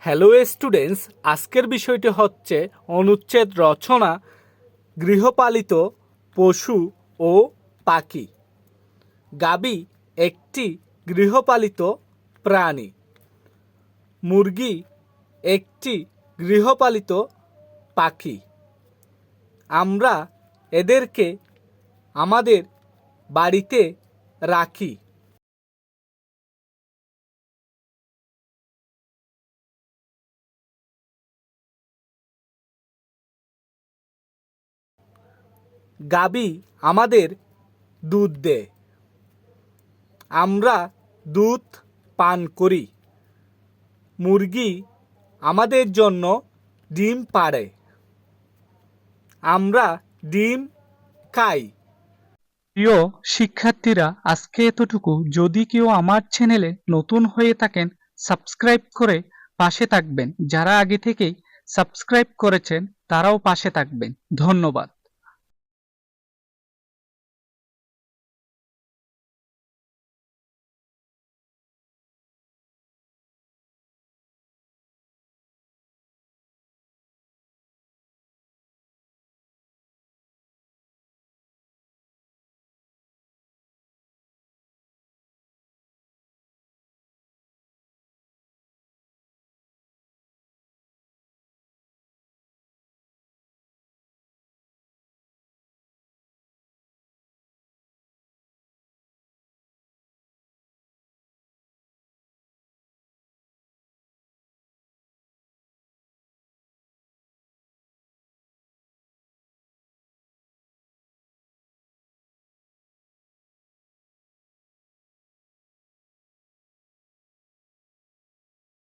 Hello students, আজকের বিষয়টি হচ্ছে অনুচ্ছেদ রচনা, গৃহপালিত পশু ও পাখি। গাবি একটি গৃহপালিত প্রাণী। মুরগি একটি গৃহপালিত পাখি। আমরা এদেরকে আমাদের বাড়িতে রাখি। গাবি আমাদের দুধ দেয় আমরা দুধ পান করি। মুরগি আমাদের জন্য ডিম পাড়ে। আমরা ডিম খাই। প্রিয় শিক্ষার্থীরা, আজকে এতটুকু। যদি কেউ আমার চ্যানেলে নতুন হয়ে থাকেন, সাবস্ক্রাইব করে পাশে থাকবেন। যারা আগে থেকেই সাবস্ক্রাইব করেছেন, তারাও পাশে থাকবেন। ধন্যবাদ।